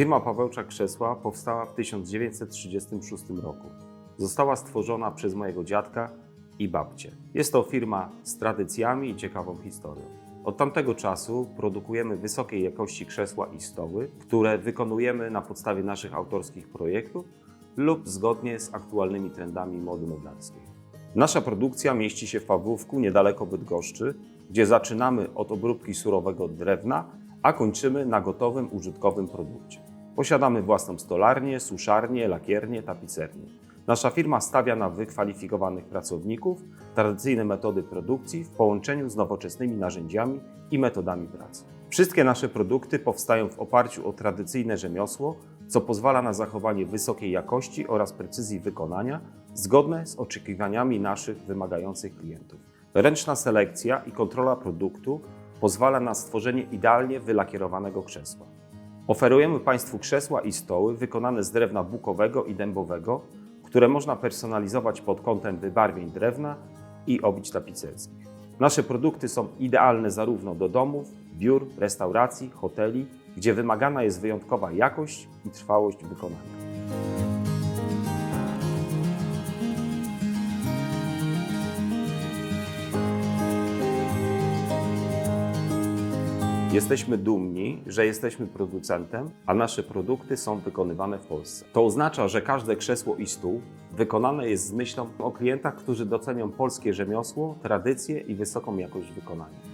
Firma Pawełczak Krzesła powstała w 1936 roku. Została stworzona przez mojego dziadka i babcię. Jest to firma z tradycjami i ciekawą historią. Od tamtego czasu produkujemy wysokiej jakości krzesła i stoły, które wykonujemy na podstawie naszych autorskich projektów lub zgodnie z aktualnymi trendami mody meblarskiej. Nasza produkcja mieści się w Pawłówku, niedaleko Bydgoszczy, gdzie zaczynamy od obróbki surowego drewna, a kończymy na gotowym, użytkowym produkcie. Posiadamy własną stolarnię, suszarnię, lakiernię, tapicernię. Nasza firma stawia na wykwalifikowanych pracowników, tradycyjne metody produkcji w połączeniu z nowoczesnymi narzędziami i metodami pracy. Wszystkie nasze produkty powstają w oparciu o tradycyjne rzemiosło, co pozwala na zachowanie wysokiej jakości oraz precyzji wykonania, zgodne z oczekiwaniami naszych wymagających klientów. Ręczna selekcja i kontrola produktu pozwala na stworzenie idealnie wylakierowanego krzesła. Oferujemy Państwu krzesła i stoły wykonane z drewna bukowego i dębowego, które można personalizować pod kątem wybarwień drewna i obić tapicerskich. Nasze produkty są idealne zarówno do domów, biur, restauracji, hoteli, gdzie wymagana jest wyjątkowa jakość i trwałość wykonania. Jesteśmy dumni, że jesteśmy producentem, a nasze produkty są wykonywane w Polsce. To oznacza, że każde krzesło i stół wykonane jest z myślą o klientach, którzy docenią polskie rzemiosło, tradycje i wysoką jakość wykonania.